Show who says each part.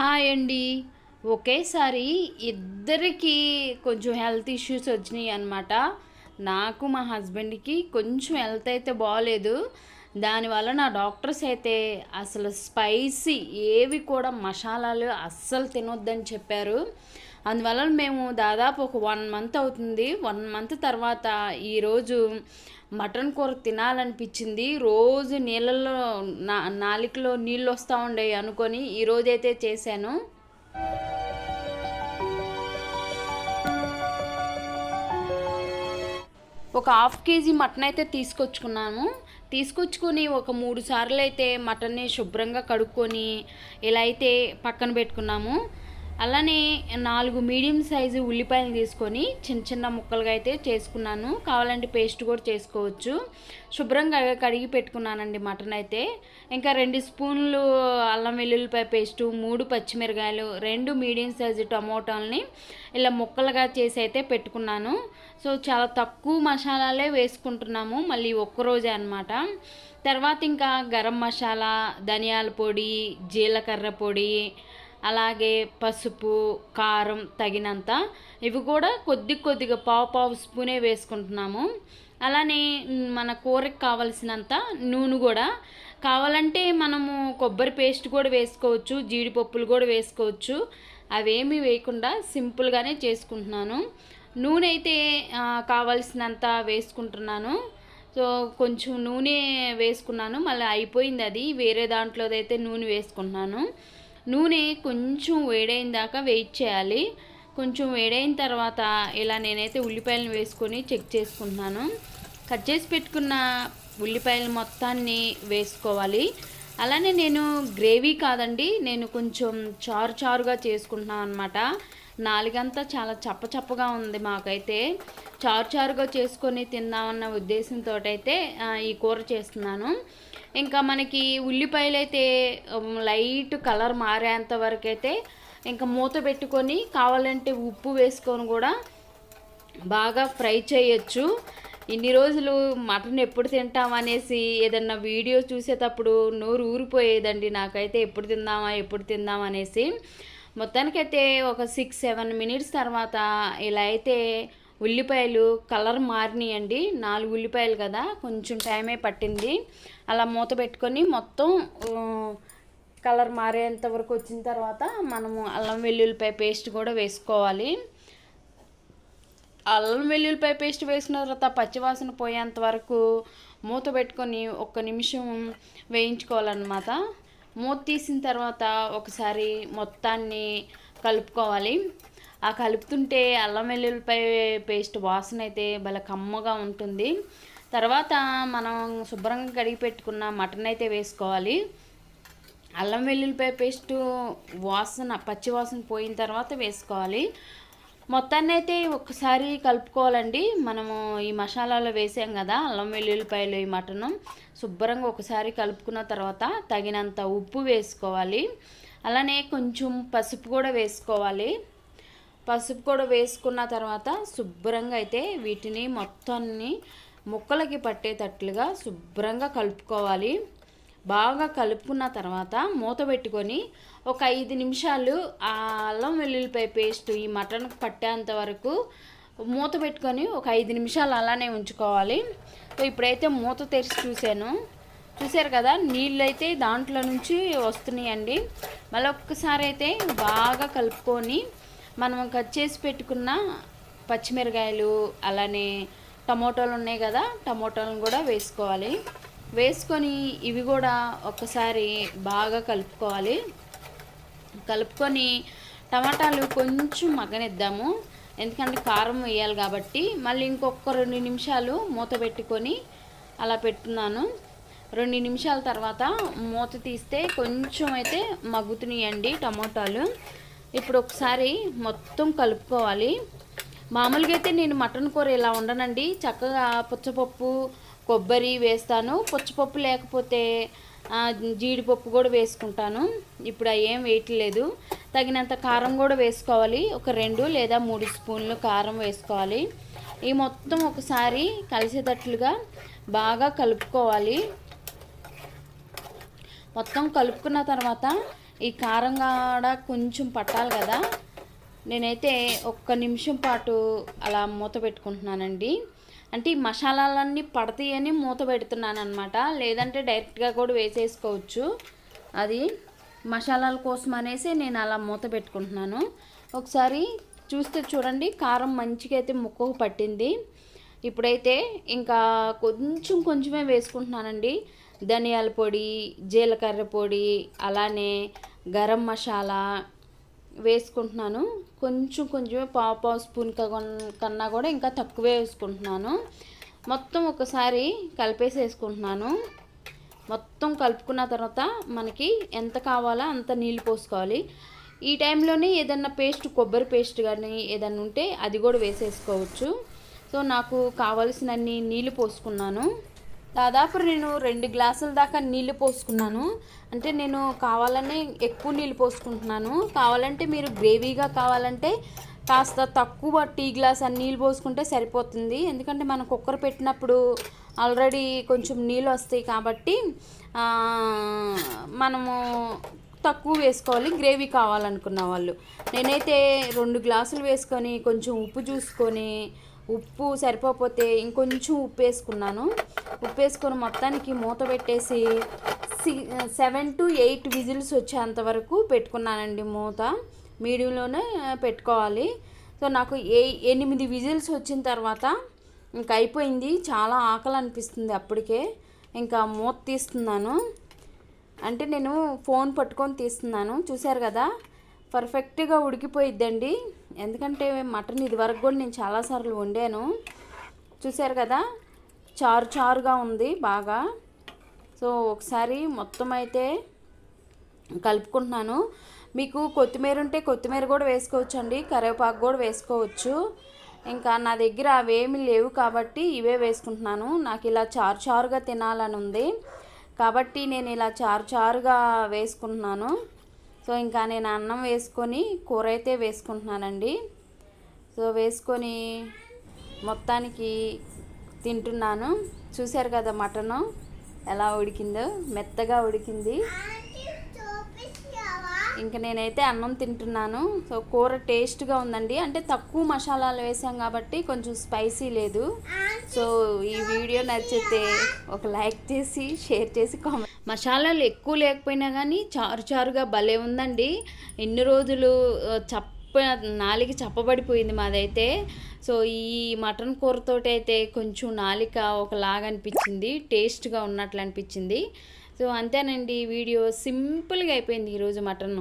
Speaker 1: Hi అండి. ఒకేసారి ఇద్దరికి కొంచెం హెల్త్ ఇష్యూస్ వచ్చినాయి అనమాట నాకు మా హస్బెండ్కి కొంచెం హెల్త్ అయితే బాగాలేదు దానివల్ల నా డాక్టర్స్ అయితే అసలు స్పైసీ ఏవి కూడా మసాలాలు అస్సలు తినొద్దని చెప్పారు. అందువల్ల మేము దాదాపు ఒక వన్ మంత్ అవుతుంది. వన్ మంత్ తర్వాత ఈరోజు మటన్ కూర తినాలనిపించింది. రోజు నీళ్ళల్లో నా నాలికలో నీళ్ళు వస్తూ ఉండేవి అనుకొని ఈరోజైతే చేశాను. ఒక హాఫ్ కేజీ మటన్ అయితే తీసుకొచ్చుకున్నాను. తీసుకొచ్చుకొని ఒక మూడు సార్లు అయితే మటన్ని శుభ్రంగా కడుక్కొని ఇలా అయితే పక్కన పెట్టుకున్నాము. అలానే నాలుగు మీడియం సైజు ఉల్లిపాయలు తీసుకొని చిన్న చిన్న ముక్కలుగా అయితే చేసుకున్నాను. కావాలంటే పేస్ట్ కూడా చేసుకోవచ్చు. శుభ్రంగా కడిగి పెట్టుకున్నానండి మటన్ అయితే. ఇంకా రెండు స్పూన్లు అల్లం వెల్లుల్లిపాయ పేస్టు మూడు పచ్చిమిరకాయలు రెండు మీడియం సైజు టమోటాలని ఇలా ముక్కలుగా చేసి అయితే పెట్టుకున్నాను. సో చాలా తక్కువ మసాలాలే వేసుకుంటున్నాము మళ్ళీ ఒక్కరోజే అనమాట తర్వాత ఇంకా గరం మసాలా ధనియాల పొడి జీలకర్ర పొడి అలాగే పసుపు కారం తగినంత. ఇవి కూడా కొద్ది కొద్దిగా పావు పావు స్పూనే వేసుకుంటున్నాము. అలానే మన కూరకి కావలసినంత నూనె కూడా. కావాలంటే మనము కొబ్బరి పేస్ట్ కూడా వేసుకోవచ్చు జీడిపప్పులు కూడా వేసుకోవచ్చు. అవేమీ వేయకుండా సింపుల్గానే చేసుకుంటున్నాను. నూనె అయితే కావలసినంత వేసుకుంటున్నాను. సో కొంచెం నూనె వేసుకున్నాను. మళ్ళీ అయిపోయింది అది. వేరే దాంట్లోదైతే నూనె వేసుకుంటున్నాను. నూనె కొంచెం వేడైన దాకా వెయిట్ చేయాలి. కొంచెం వేడైన తర్వాత ఇలా నేనైతే ఉల్లిపాయలను వేసుకొని చెక్ చేసుకుంటున్నాను. కట్ చేసి పెట్టుకున్న ఉల్లిపాయలు మొత్తాన్ని వేసుకోవాలి. అలానే నేను గ్రేవీ కాదండి నేను కొంచెం చారు చారుగా చేసుకుంటున్నాను అనమాట నాలుగంతా చాలా చప్పచప్పగా ఉంది మాకైతే. చారు చారుగా చేసుకొని తిందామన్న ఉద్దేశంతో అయితే ఈ కూర చేస్తున్నాను. ఇంకా మనకి ఉల్లిపాయలు అయితే లైట్ కలర్ మారేంత వరకు అయితే ఇంకా మూత పెట్టుకొని కావాలంటే ఉప్పు వేసుకొని కూడా బాగా ఫ్రై చేయొచ్చు. ఇన్ని రోజులు మటన్ ఎప్పుడు తింటాం అనేసి ఏదన్నా వీడియో చూసేటప్పుడు నోరు ఊరిపోయేదండి. నాకైతే ఎప్పుడు తిందామా ఎప్పుడు తిందాం అనేసి మొత్తానికైతే ఒక సిక్స్ సెవెన్ మినిట్స్ తర్వాత ఇలా అయితే ఉల్లిపాయలు కలర్ మారినాయండి. నాలుగు ఉల్లిపాయలు కదా కొంచెం టైమే పట్టింది. అలా మూత పెట్టుకొని మొత్తం కలర్ మారేంత వరకు వచ్చిన తర్వాత మనము అల్లం వెల్లుల్లిపాయ పేస్ట్ కూడా వేసుకోవాలి. అల్లం వెల్లుల్లిపాయ పేస్ట్ వేసిన తర్వాత పచ్చివాసన పోయేంత వరకు మూత పెట్టుకొని ఒక్క నిమిషం వేయించుకోవాలన్నమాట. మూత తీసిన తర్వాత ఒకసారి మొత్తాన్ని కలుపుకోవాలి. ఆ కలుపుతుంటే అల్లం వెల్లుల్లిపాయ పేస్ట్ వాసన అయితే భలే కమ్మగా ఉంటుంది. తర్వాత మనం శుభ్రంగా కడిగి పెట్టుకున్న మటన్ అయితే వేసుకోవాలి. అల్లం వెల్లుల్లిపాయ పేస్ట్ వాసన పచ్చి వాసన పోయిన తర్వాత వేసుకోవాలి. మొత్తాన్ని అయితే ఒకసారి కలుపుకోవాలండి. మనము ఈ మసాలాలో వేసాం కదా అల్లం వెల్లుల్లిపాయలు ఈ మటను. శుభ్రంగా ఒకసారి కలుపుకున్న తర్వాత తగినంత ఉప్పు వేసుకోవాలి. అలానే కొంచెం పసుపు కూడా వేసుకోవాలి. పసుపు కూడా వేసుకున్న తర్వాత శుభ్రంగా అయితే వీటిని మొత్తాన్ని ముక్కలకి పట్టేటట్లుగా శుభ్రంగా కలుపుకోవాలి. బాగా కలుపుకున్న తర్వాత మూత పెట్టుకొని ఒక ఐదు నిమిషాలు ఆ అల్లం వెల్లుల్లిపాయ పేస్ట్ ఈ మటన్ పట్టేంత వరకు మూత పెట్టుకొని ఒక ఐదు నిమిషాలు అలానే ఉంచుకోవాలి. సో ఇప్పుడైతే మూత తెరిచి చూశాను. చూసారు కదా నీళ్ళు అయితే దాంట్లో నుంచి వస్తున్నాయండి. మళ్ళీ ఒక్కసారి అయితే బాగా కలుపుకొని మనం కట్ చేసి పెట్టుకున్న పచ్చిమిరకాయలు అలానే టమోటాలు ఉన్నాయి కదా టమోటాలను కూడా వేసుకోవాలి. వేసుకొని ఇవి కూడా ఒకసారి బాగా కలుపుకోవాలి. కలుపుకొని టమాటాలు కొంచెం మగ్గనిద్దాము. ఎందుకంటే కారం వేయాలి కాబట్టి మళ్ళీ ఇంకొక రెండు నిమిషాలు మూత పెట్టుకొని అలా పెట్టున్నాను. రెండు నిమిషాల తర్వాత మూత తీస్తే కొంచెం అయితే మగ్గుతున్నాయండి టమోటాలు. ఇప్పుడు ఒకసారి మొత్తం కలుపుకోవాలి. మామూలుగా అయితే నేను మటన్ కూర ఇలా ఉండనండి చక్కగా పుచ్చపప్పు కొబ్బరి వేస్తాను పుచ్చపప్పు లేకపోతే జీడిపప్పు కూడా వేసుకుంటాను. ఇప్పుడు అవి ఏం వేయట్లేదు తగినంత కారం కూడా వేసుకోవాలి. ఒక రెండు లేదా మూడు స్పూన్లు కారం వేసుకోవాలి. ఈ మొత్తం ఒకసారి కలిసేటట్లుగా బాగా కలుపుకోవాలి. మొత్తం కలుపుకున్న తర్వాత ఈ కారం కూడా కొంచెం పట్టాలి కదా. నేనైతే ఒక్క నిమిషం పాటు అలా మూత పెట్టుకుంటున్నానండి. అంటే ఈ మసాలాలన్నీ పడతాయని మూత పెడుతున్నాను అనమాట లేదంటే డైరెక్ట్గా కూడా వేసేసుకోవచ్చు. అది మసాలాల కోసం అనేసి నేను అలా మూత పెట్టుకుంటున్నాను. ఒకసారి చూస్తే చూడండి కారం మంచిగా అయితే ముక్కకు పట్టింది. ఇప్పుడైతే ఇంకా కొంచెం కొంచెమే వేసుకుంటున్నానండి. ధనియాల పొడి జీలకర్ర పొడి అలానే గరం మసాలా వేసుకుంటున్నాను. కొంచెం కొంచెం పావు పావు స్పూన్ కన్నా కూడా ఇంకా తక్కువే వేసుకుంటున్నాను. మొత్తం ఒకసారి కలిపేసి వేసుకుంటున్నాను మొత్తం కలుపుకున్న తర్వాత మనకి ఎంత కావాలో అంత నీళ్ళు పోసుకోవాలి. ఈ టైంలోనే ఏదన్నా పేస్ట్ కొబ్బరి పేస్ట్ కానీ ఏదన్నా ఉంటే అది కూడా వేసేసుకోవచ్చు. సో నాకు కావలసినన్ని నీళ్ళు పోసుకున్నాను. దాదాపు నేను రెండు గ్లాసుల దాకా నీళ్ళు పోసుకున్నాను. అంటే నేను కావాలనే ఎక్కువ నీళ్ళు పోసుకుంటున్నాను. కావాలంటే మీరు గ్రేవీగా కావాలంటే కాస్త తక్కువ టీ గ్లాస్ అని నీళ్ళు పోసుకుంటే సరిపోతుంది. ఎందుకంటే మనం కుక్కర్ పెట్టినప్పుడు ఆల్రెడీ కొంచెం నీళ్ళు వస్తాయి కాబట్టి మనము తక్కువ వేసుకోవాలి. గ్రేవీ కావాలనుకున్న వాళ్ళు. నేనైతే రెండు గ్లాసులు వేసుకొని కొంచెం ఉప్పు చూసుకొని ఉప్పు సరిపోతే ఇంకొంచెం ఉప్పు వేసుకున్నాను ఉప్పు వేసుకొని మొత్తానికి మూత పెట్టేసి సి సెవెన్ టు ఎయిట్ విజిల్స్ వచ్చేంత వరకు పెట్టుకున్నానండి మూత. మీడియంలోనే పెట్టుకోవాలి. సో నాకు ఏ ఎనిమిది విజిల్స్ వచ్చిన తర్వాత ఇంకా అయిపోయింది. చాలా ఆకలి అనిపిస్తుంది అప్పటికే. ఇంకా మూత తీస్తున్నాను. అంటే నేను ఫోన్ పట్టుకొని తీస్తున్నాను. చూశారు కదా? పర్ఫెక్ట్గా ఉడికిపోయిద్దండి. ఎందుకంటే మటన్ ఇది వరకు కూడా నేను చాలాసార్లు వండాను. చూశారు కదా? చారు చారుగా ఉంది బాగా. సో ఒకసారి మొత్తం అయితే కలుపుకుంటున్నాను. మీకు కొత్తిమీర ఉంటే కొత్తిమీర కూడా వేసుకోవచ్చు అండి కరివేపాకు కూడా వేసుకోవచ్చు. ఇంకా నా దగ్గర అవేమి లేవు కాబట్టి ఇవే వేసుకుంటున్నాను. నాకు ఇలా చారు చారుగా తినాలని ఉంది. కాబట్టి నేను ఇలా చారు చారుగా వేసుకుంటున్నాను. సో ఇంకా నేను అన్నం వేసుకొని కూర అయితే వేసుకుంటున్నానండి. సో వేసుకొని మొత్తానికి తింటున్నాను. చూశారు కదా మటను ఎలా ఉడికిందో? మెత్తగా ఉడికింది. ఇంకా నేనైతే అన్నం తింటున్నాను. సో కూర టేస్ట్గా ఉందండి. అంటే తక్కువ మసాలాలు వేసాం కాబట్టి కొంచెం స్పైసీ లేదు. సో ఈ వీడియో నచ్చితే ఒక లైక్ చేసి షేర్ చేసి కామెంట్ మసాలాలు ఎక్కువ లేకపోయినా కానీ చారు చారుగా భలే ఉందండి. ఎన్ని రోజులు చప్ప నాలిక చప్పబడిపోయింది మాదైతే. సో ఈ మటన్ కూరతోటి అయితే కొంచెం నాలిక ఒకలాగా అనిపించింది టేస్ట్గా ఉన్నట్లు అనిపించింది సో అంతేనండి వీడియో. సింపుల్గా అయిపోయింది ఈరోజు మటన్.